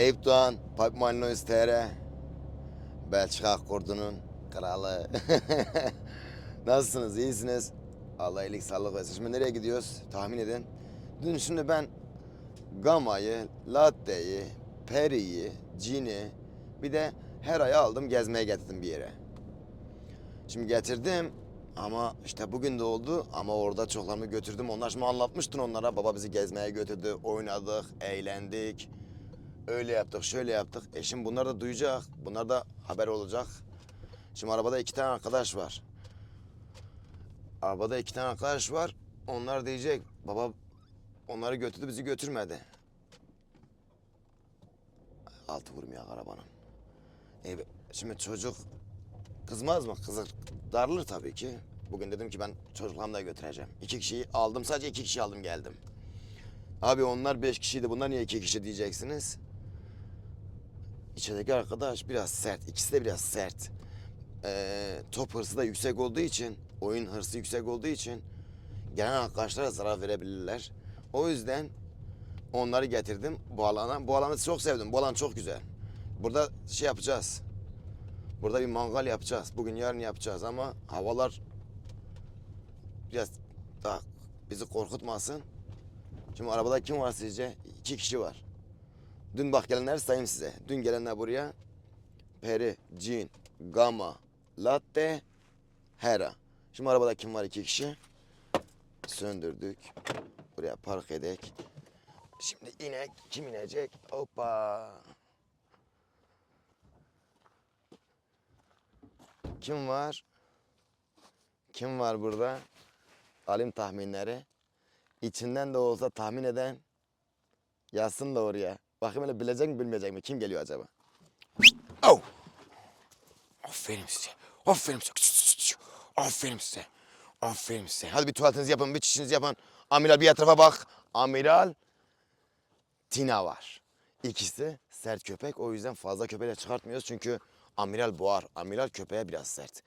Eyüp Doğan, Pipe Malinois TR. Belçika kurdunun kralı. Nasılsınız, iyisiniz? Allah iyilik, sağlık versin. Şimdi nereye gidiyoruz? Tahmin edin. Dün şimdi ben Gama'yı, Latte'yi, Peri'yi, Cin'i bir de Hera'yı aldım gezmeye getirdim bir yere. Şimdi getirdim ama işte bugün de oldu ama orada çoklarını götürdüm. Onlar şimdi anlatmıştın onlara. Baba bizi gezmeye götürdü, oynadık, eğlendik. Öyle yaptık, şöyle yaptık. E şimdi bunlar da duyacak. Bunlar da haber olacak. Şimdi arabada iki tane arkadaş var. Arabada iki tane arkadaş var. Onlar diyecek baba onları götürdü bizi götürmedi. Altı vurmuyor arabanın. E, şimdi çocuk kızmaz mı? Kızır. Darılır tabii ki. Bugün dedim ki ben çocuklarımı da götüreceğim. İki kişiyi aldım. Sadece iki kişi aldım geldim. Abi onlar beş kişiydi. Bunlar niye iki kişi diyeceksiniz. İçerideki arkadaş biraz sert. İkisi de biraz sert. Ee, top hırsı da yüksek olduğu için, oyun hırsı yüksek olduğu için gelen arkadaşlara zarar verebilirler. O yüzden onları getirdim bu alana. Bu alanı çok sevdim. Bu alan çok güzel. Burada şey yapacağız. Burada bir mangal yapacağız. Bugün yarın yapacağız ama havalar biraz daha bizi korkutmasın. Şimdi arabada kim var sizce? İki kişi var. Dün bak gelenler sayayım size. Dün gelenler buraya Peri, Cin, Gamma, Latte, Hera. Şimdi arabada kim var iki kişi? Söndürdük. Buraya park edek. Şimdi inek. Kim inecek? Hoppa. Kim var? Kim var burada? Alayım tahminleri. İçinden de olsa tahmin eden yazsın da oraya. Bakayım öyle bilecek mi bilmeyecek mi? Kim geliyor acaba? Oh! Aferin size. Aferin size. Aferin size. Aferin size. Hadi bir tuvaletinizi yapın, bir çişinizi yapın. Amiral bir etrafa bak. Amiral Tina var. İkisi sert köpek. O yüzden fazla köpeğe çıkartmıyoruz. Çünkü amiral boğar. Amiral köpeğe biraz sert.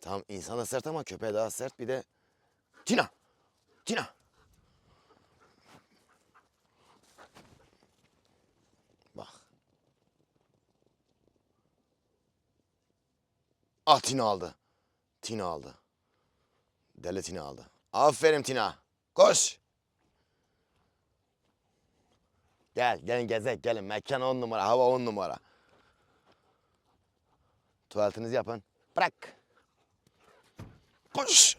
Tamam insan da sert ama köpeğe daha sert. Bir de Tina. Tina. Ah Tina aldı. Tina aldı. Deli Tina aldı. Aferin Tina. Koş. Gel, gelin gezek, gelin. Mekan on numara, hava on numara. Tuvaletinizi yapın. Bırak. Koş.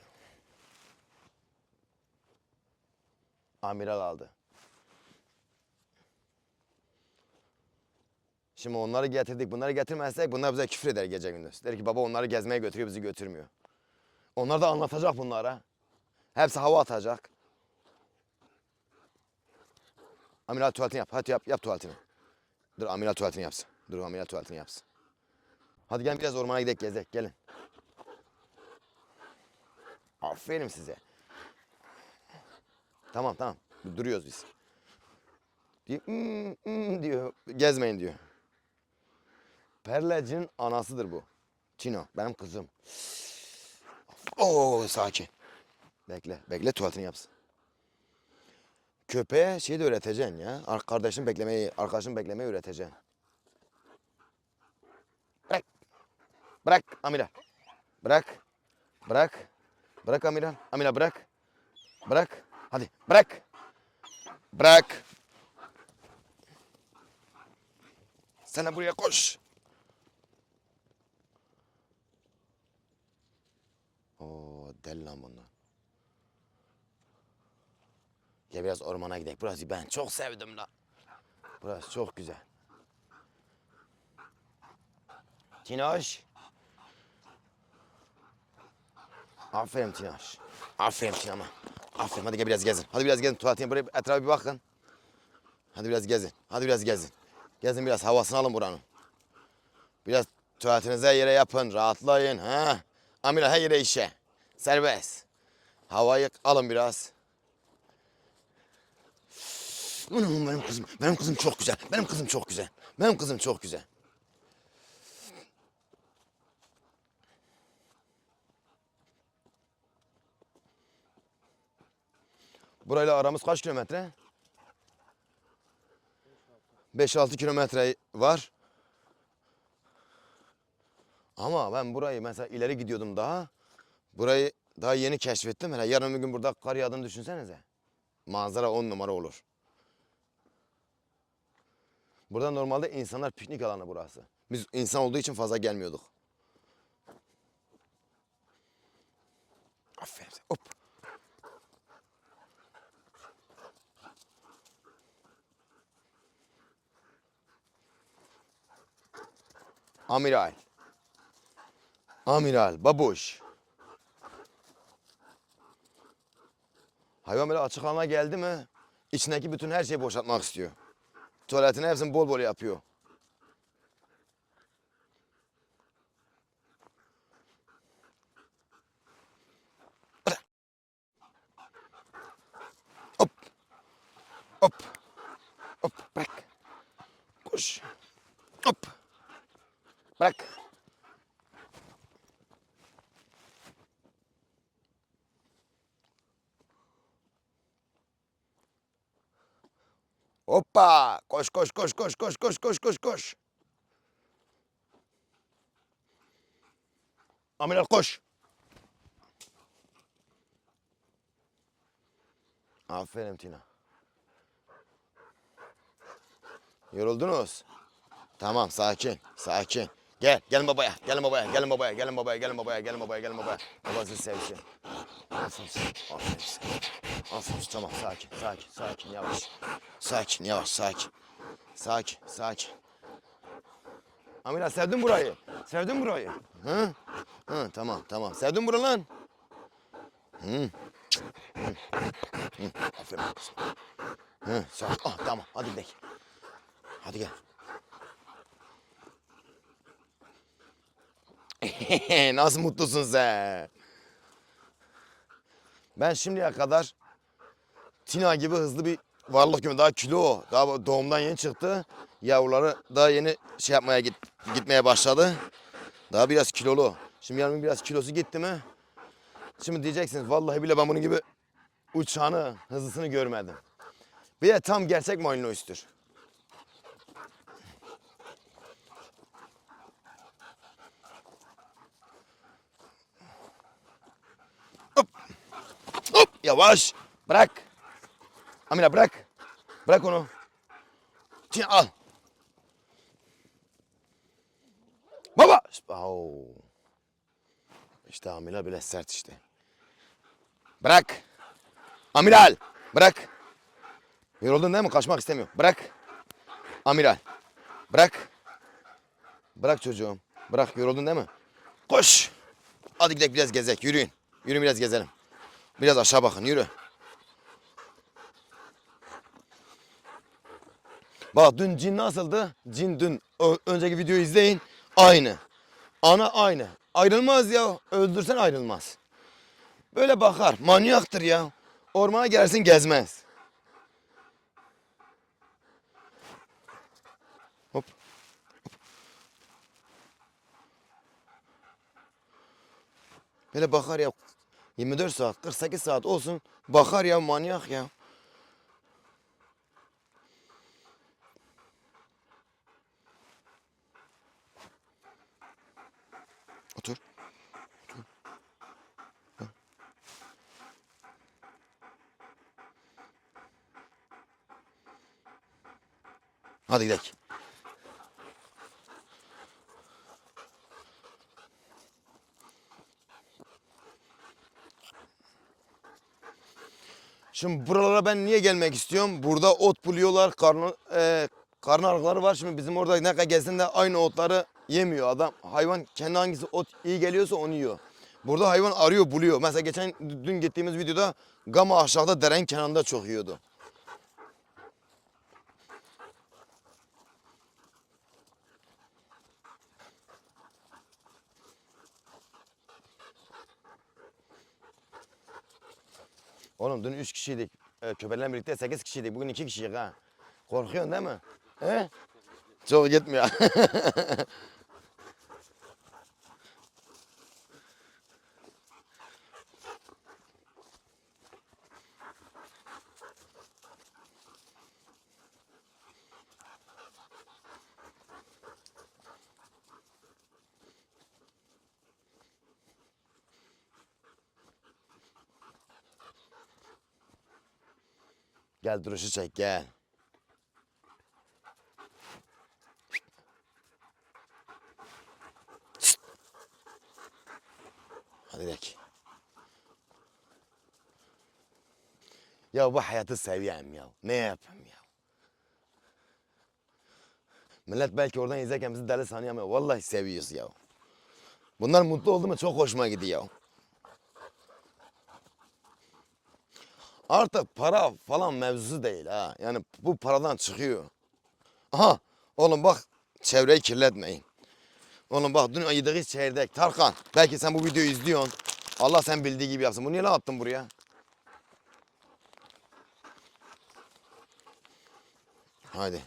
Amiral aldı. Şimdi onları getirdik. Bunları getirmezsek bunlar bize küfür eder gece gündüz. Der ki baba onları gezmeye götürüyor bizi götürmüyor. Onlar da anlatacak bunlara. Hepsi hava atacak. Amiral tuvaletini yap. Hadi yap, yap tuvaletini. Dur amiral tuvaletini yapsın. Dur amiral tuvaletini yapsın. Hadi gelin biraz ormana gidelim gezek. Gelin. Aferin size. Tamam tamam. Duruyoruz biz. Diyor, "Hmm, hmm," diyor. Gezmeyin diyor. Perlecinin anasıdır bu. Çino benim kızım. Oo sakin. Bekle. Bekle tuvaletini yapsın. Köpeğe şey de öğreteceksin ya. Ar- Kardeşin beklemeyi, arkadaşın beklemeyi öğreteceksin. Bırak. Bırak Amira. Bırak. Bırak. Bırak Amira. Amira bırak. Bırak. Hadi bırak. Bırak. Sen buraya koş. Oo deli lan bunlar. Gel biraz ormana gidelim. Burası ben çok sevdim la. Burası çok güzel. Tinoş. Aferin Tinoş. Aferin Tinama. Aferin hadi gel biraz gezin. Hadi biraz gezin. Tuvaletine buraya etrafa bir bakın. Hadi biraz gezin. Hadi biraz gezin. Gezin biraz havasını alın buranın. Biraz tuvaletinize yere yapın. Rahatlayın. Ha? Amira her yere işe. Serbest. Havayı alın biraz. Anam benim kızım. Benim kızım çok güzel. Benim kızım çok güzel. Benim kızım çok güzel. Burayla aramız kaç kilometre? 5-6 kilometre var. Ama ben burayı mesela ileri gidiyordum daha. Burayı daha yeni keşfettim. Hele yarın bir gün burada kar yağdığını düşünsenize. Manzara on numara olur. Burada normalde insanlar piknik alanı burası. Biz insan olduğu için fazla gelmiyorduk. Aferin. Hop. Amiral. Amiral, babuş. Hayvan böyle açık alana geldi mi içindeki bütün her şeyi boşaltmak istiyor. Tuvaletini hepsini bol bol yapıyor. Hop. Hop. Hop. Bırak. Koş. Hop. Bırak. Hoppa! Koş koş koş koş koş koş koş koş koş. Amiral koş. Aferin Tina. Yoruldunuz. Tamam sakin sakin. Gel gelin babaya gelin babaya gelin babaya gelin babaya gelin babaya gelin babaya gelin babaya. Babası sevsin. Aferin aferin. Aferin tamam sakin sakin sakin yavaş. Sakin yavaş sakin. Sakin sakin. Amira sevdin burayı. Sevdin burayı. Hı? Hı tamam tamam. Sevdin burayı lan. Hı. Hı. Hı. Aferin. Hı, sakin. Ah tamam hadi gidelim. Hadi gel. Nasıl mutlusun sen? Ben şimdiye kadar Tina gibi hızlı bir varlık görmedim. Daha kilo o. Daha doğumdan yeni çıktı. Yavruları daha yeni şey yapmaya git, gitmeye başladı. Daha biraz kilolu. Şimdi yarın biraz kilosu gitti mi? Şimdi diyeceksiniz vallahi bile ben bunun gibi uçağını, hızlısını görmedim. Bir de tam gerçek Malinois'tür. Hop yavaş. Bırak. Amina bırak. Bırak onu. Şimdi al. Baba. Oo. İşte Amila bile sert işte. Bırak. Amiral. Bırak. Yoruldun değil mi? Kaçmak istemiyor. Bırak. Amiral. Bırak. Bırak çocuğum. Bırak. Yoruldun değil mi? Koş. Hadi gidelim biraz gezek. Yürüyün. Yürüyün biraz gezelim. Biraz aşağı bakın yürü. Bak dün cin nasıldı? Cin dün önceki videoyu izleyin. Aynı. Ana aynı. Ayrılmaz ya. Öldürsen ayrılmaz. Böyle bakar. Manyaktır ya. Ormana gelsin gezmez. Hop. Böyle bakar ya. 24 saat, 48 saat olsun. Bakar ya manyak ya. Otur. Otur. Ha. Hadi gidelim. Şimdi buralara ben niye gelmek istiyorum? Burada ot buluyorlar, karnı, e, karnı ağrıları var. Şimdi bizim orada ne kadar gezsen de aynı otları yemiyor adam. Hayvan kendi hangisi ot iyi geliyorsa onu yiyor. Burada hayvan arıyor, buluyor. Mesela geçen dün gittiğimiz videoda gama aşağıda derenin kenarında çok yiyordu. Oğlum dün üç kişiydik. E, köpeklerle birlikte sekiz kişiydik. Bugün iki kişiyiz ha. Korkuyorsun değil mi? He? Çok gitmiyor. Gel duruşu çek gel. Hadi gidelim. Ya bu hayatı seviyorum ya. Ne yapayım ya? Millet belki oradan izlerken bizi deli sanıyor ama vallahi seviyoruz ya. Bunlar mutlu oldu mu çok hoşuma gidiyor. Artık para falan mevzusu değil ha. Yani bu paradan çıkıyor. Aha oğlum bak çevreyi kirletmeyin. Oğlum bak dün yediği çeyrek. Tarkan belki sen bu videoyu izliyorsun. Allah sen bildiği gibi yapsın. Bunu niye lan attın buraya? Hadi.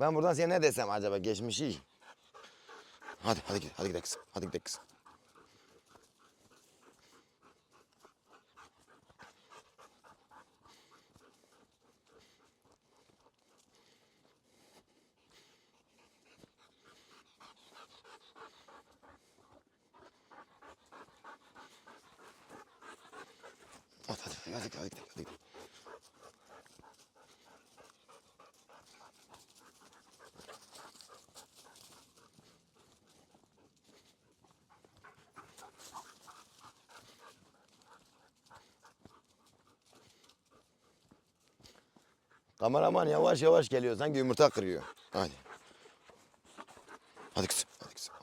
Ben buradan size ne desem acaba geçmişi? Hadi hadi gidelim hadi gidelim. Hadi gidelim kızım. Hadi hadi hadi hadi gidelim hadi gidelim. Kameraman yavaş yavaş geliyor. Sanki yumurta kırıyor. Hadi. Hadi kızım. Hadi kızım.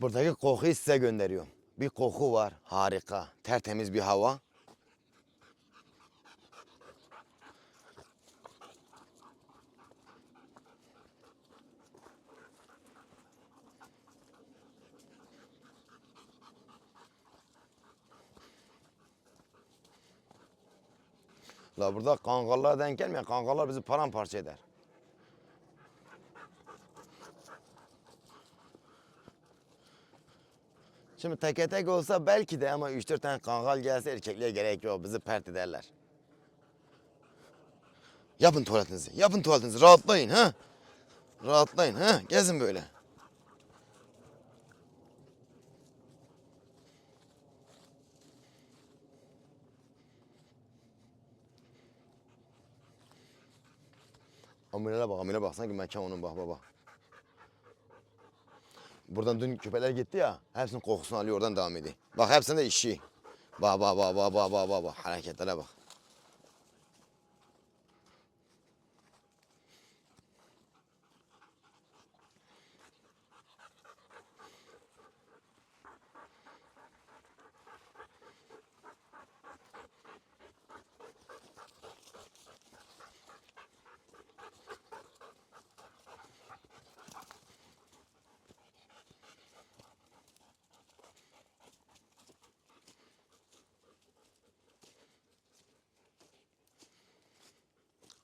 Buradaki kokuyu size gönderiyorum. Bir koku var. Harika. Tertemiz bir hava. La burada kangallara denk gelmeyen kangallar bizi paramparça eder. Şimdi teke tek olsa belki de ama 3-4 tane kangal gelse erkekliğe gerek yok. Bizi pert ederler. Yapın tuvaletinizi. Yapın tuvaletinizi. Rahatlayın ha. Rahatlayın ha. Gezin böyle. Amirele bak, amire bak. Sanki mekan onun bak baba. Buradan dün köpeler gitti ya. Hepsinin kokusunu alıyor oradan devam ediyor. Bak hepsinde işi. Bak bak bak bak bak bak bak. Hareketlere bak.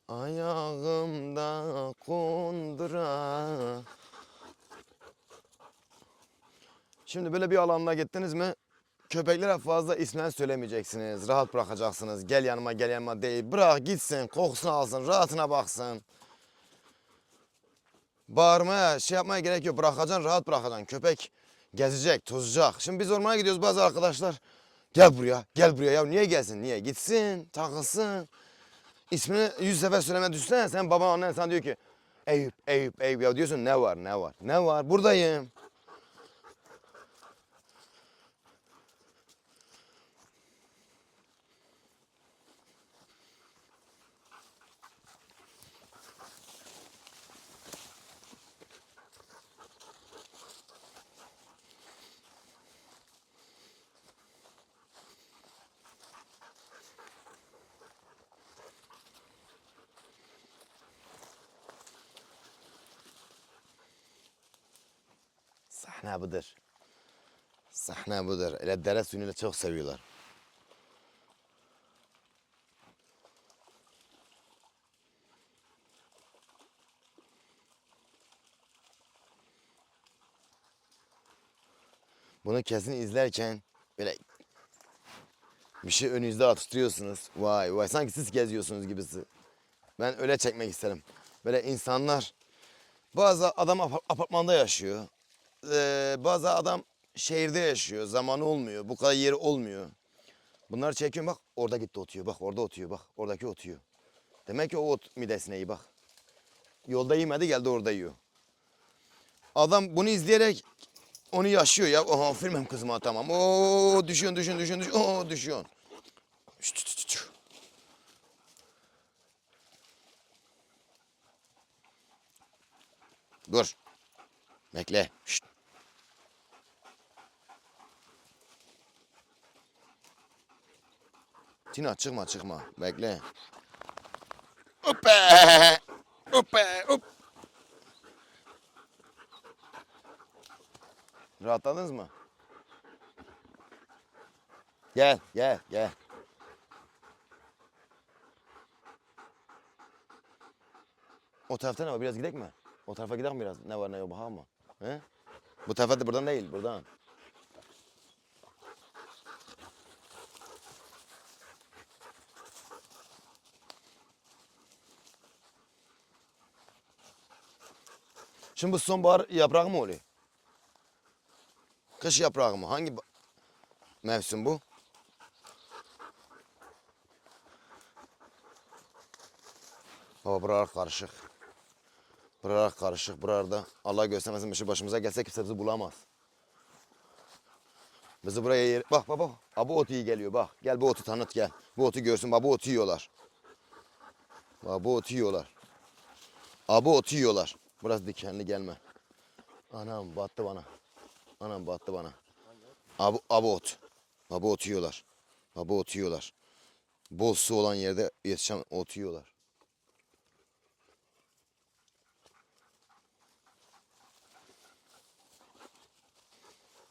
Ayağımda kundura. Şimdi böyle bir alana gittiniz mi? Köpeklere fazla ismen söylemeyeceksiniz. Rahat bırakacaksınız. Gel yanıma gel yanıma değil. Bırak gitsin, kokusunu alsın, rahatına baksın. Bağırmaya, şey yapmaya gerek yok. Bırakacaksın, rahat bırakacaksın. Köpek gezecek, tozacak. Şimdi biz ormana gidiyoruz bazı arkadaşlar. Gel buraya, gel buraya. Ya niye gelsin? Niye? Gitsin, takılsın. İsmini yüz sefer söyleme düşsene. Sen baban annen sana diyor ki Eyüp, Eyüp, Eyüp. Ya diyorsun ne var, ne var? Ne var? Buradayım. Sahne budur. Sahne budur. Öyle dere suyunu çok seviyorlar. Bunu kesin izlerken böyle bir şey önünüzde tutuyorsunuz. Vay vay sanki siz geziyorsunuz gibisi. Ben öyle çekmek isterim. Böyle insanlar bazı adam apar- apartmanda yaşıyor. Ee, bazı adam şehirde yaşıyor. Zamanı olmuyor. Bu kadar yeri olmuyor. Bunları çekiyorum bak orada gitti otuyor. Bak orada otuyor bak. Oradaki otuyor. Demek ki o ot midesine iyi bak. Yolda yemedi geldi orada yiyor. Adam bunu izleyerek onu yaşıyor ya. Oha aferin kızıma tamam. Oo düşüyorsun düşüyorsun düşüyorsun. düşüyorsun. Oo düşüyorsun. Dur. Bekle. Şşt. Tina çıkma çıkma. Bekle. Hoppa. Hoppa. Hop. Rahatladınız mı? Gel, gel, gel. O tarafta ne var? Biraz gidelim mi? O tarafa gidelim biraz. Ne var ne yok bakalım mı? He? Bu tarafa da buradan değil, buradan. Şimdi bu sonbahar yaprağı mı oluyor? Kış yaprağı mı? Hangi mevsim bu? Baba buralar karışık. Buralar karışık. Buralarda Allah göstermesin bir şey başımıza gelse kimse bizi bulamaz. Bizi buraya yer... Bak bak bak. Ha, bu ot iyi geliyor bak. Gel bu otu tanıt gel. Bu otu görsün. Bak bu otu yiyorlar. Bak bu otu yiyorlar. Bu otu yiyorlar. Burası dikenli gelme. Anam battı bana. Anam battı bana. Abu, abu ot. Abu ot yiyorlar. Abu ot yiyorlar. Bol su olan yerde yetişen ot yiyorlar.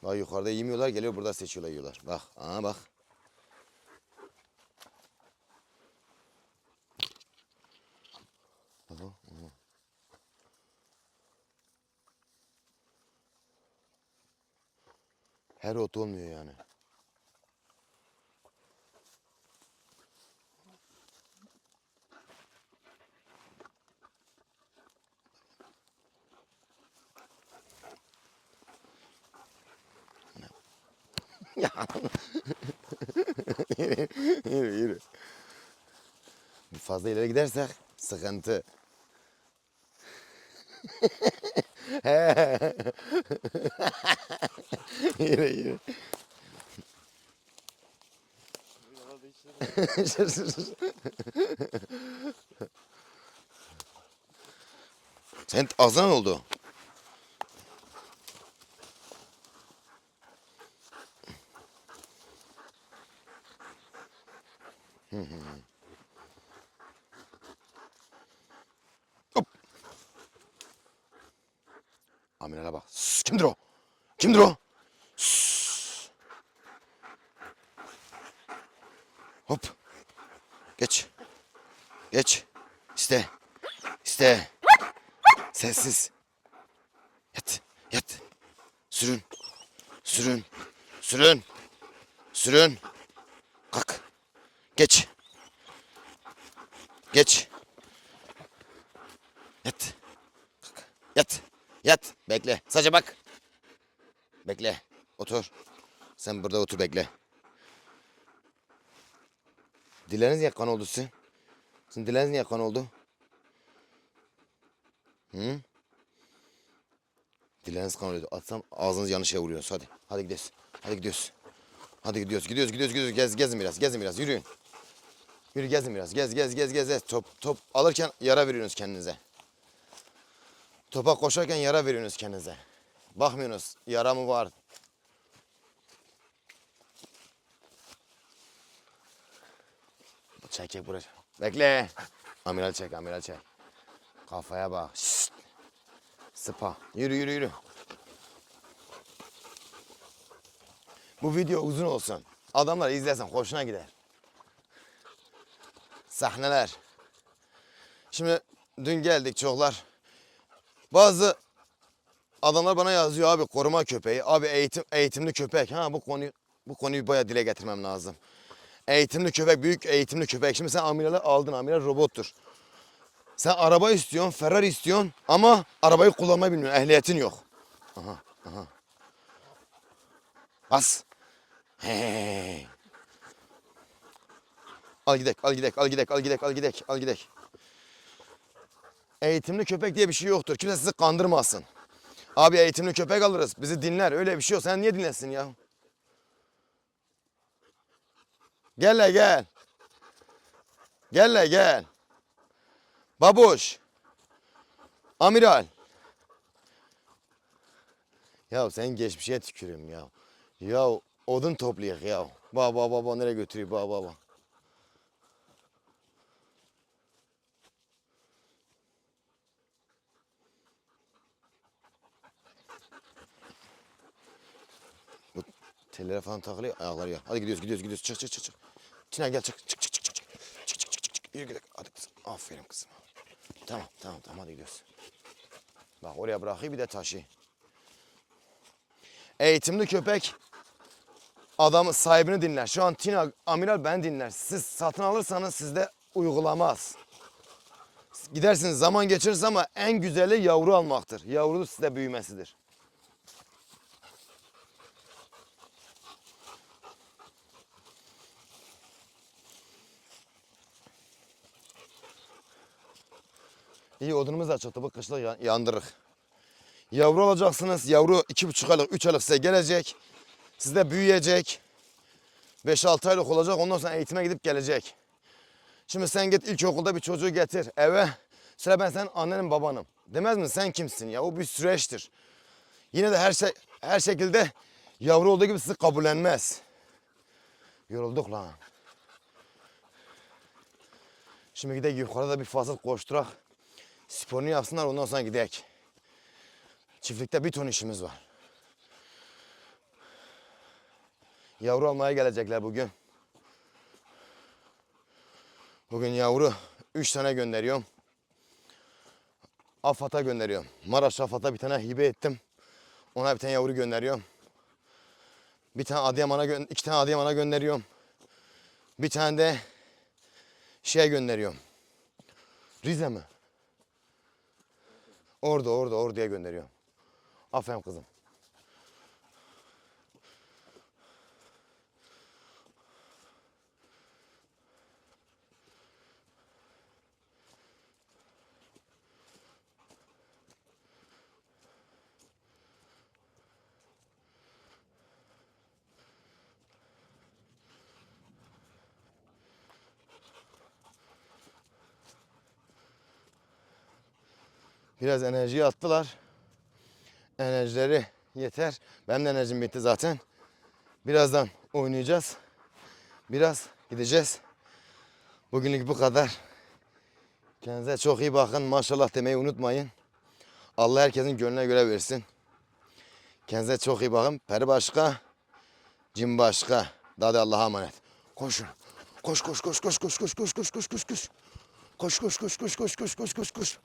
Bak yukarıda yemiyorlar geliyor burada seçiyorlar yiyorlar. Bak aha bak, aha. Her ot olmuyor yani. Ya. yürü, yürü, yürü. Fazla ileri gidersek sıkıntı. yürü, yürü. Dur, dur, dur. Sen ağzına ne oldu? Hop. Amirale bak. Sus, kimdir o? Kimdir o? Sus. Hop. Geç. Geç. İste. İste. Sessiz. Yat. Yat. Sürün. Sürün. Sürün. Sürün. Kalk. Geç. Geç. Yat. Kalk. Yat. Yat. Bekle. Sadece bak. Bekle. Otur. Sen burada otur bekle. Dilleriniz niye kan oldu sizin? Sizin dilleriniz niye kan oldu? Hı? Dilleriniz kan oluyordu. Atsam ağzınız yanlış yere vuruyorsunuz. Hadi. Hadi gidiyoruz. Hadi gidiyoruz. Hadi gidiyoruz. Gidiyoruz. Gidiyoruz. Gidiyoruz. Gez, gezin biraz. Gezin biraz. Yürüyün. Yürü gezin biraz. Gez gez gez gez. gez. Top top alırken yara veriyorsunuz kendinize. Topa koşarken yara veriyorsunuz kendinize. Bakmıyorsunuz. Yara mı var? Çek çek buraya. Bekle. Amiral çek amiral çek. Kafaya bak. Şşt. Sıpa. Yürü yürü yürü. Bu video uzun olsun. Adamlar izlesin hoşuna gider. Sahneler. Şimdi dün geldik çoklar. Bazı adamlar bana yazıyor abi koruma köpeği, abi eğitim eğitimli köpek. Ha bu konuyu bu konuyu bayağı dile getirmem lazım. Eğitimli köpek, büyük eğitimli köpek. Şimdi sen amiralı aldın, amiral robottur. Sen araba istiyorsun, Ferrari istiyorsun ama arabayı kullanmayı bilmiyorsun, ehliyetin yok. Aha, aha. Bas. Hey. Al gidek, al gidek, al gidek, al gidek, al gidek, al gidek. Eğitimli köpek diye bir şey yoktur. Kimse sizi kandırmasın. Abi eğitimli köpek alırız. Bizi dinler. Öyle bir şey yok. Sen niye dinlesin ya? Gel gel. Gel gel. Babuş. Amiral. Ya sen geçmişe tükürüm ya. Ya odun toplayak ya. Baba baba nereye götürüyor baba baba. Tellere falan takılıyor ayakları ya. Hadi gidiyoruz gidiyoruz gidiyoruz. Çık çık çık çık. Tina gel çık çık çık çık çık çık. Çık çık çık çık. Yürü gidelim. Hadi kızım. Aferin kızım. Tamam tamam tamam hadi gidiyoruz. Bak oraya bırakayım bir de taşı. Eğitimli köpek adamı sahibini dinler. Şu an Tina amiral ben dinler. Siz satın alırsanız sizde uygulamaz. Gidersiniz zaman geçirirsiniz ama en güzeli yavru almaktır. Yavru sizde büyümesidir. İyi odunumuz da çıktı. Bu kışlık ya- yandırık. Yavru olacaksınız. Yavru iki buçuk aylık, üç aylık size gelecek. Sizde büyüyecek. 5-6 aylık olacak. Ondan sonra eğitime gidip gelecek. Şimdi sen git ilkokulda bir çocuğu getir eve. Sıra ben senin annenin babanım. Demez mi sen kimsin ya? O bir süreçtir. Yine de her şey her şekilde yavru olduğu gibi sizi kabullenmez. Yorulduk lan. Şimdi gidelim yukarıda bir fazla koşturak. Sporunu yapsınlar ondan sonra gidek. Çiftlikte bir ton işimiz var. Yavru almaya gelecekler bugün. Bugün yavru üç tane gönderiyorum. Afat'a gönderiyorum. Maraş Afat'a bir tane hibe ettim. Ona bir tane yavru gönderiyorum. Bir tane Adıyaman'a iki tane Adıyaman'a gönderiyorum. Bir tane de şeye gönderiyorum. Rize mi? Orada orada orduya gönderiyorum. Aferin kızım. Biraz enerjiyi attılar. Enerjileri yeter. Benim de enerjim bitti zaten. Birazdan oynayacağız. Biraz gideceğiz. Bugünlük bu kadar. Kendinize çok iyi bakın. Maşallah demeyi unutmayın. Allah herkesin gönlüne göre versin. Kendinize çok iyi bakın. Peri başka, cin başka. Daha da Allah'a emanet. Koşun. Koş koş koş koş koş koş koş koş koş koş koş. Koş koş koş koş koş koş koş koş koş.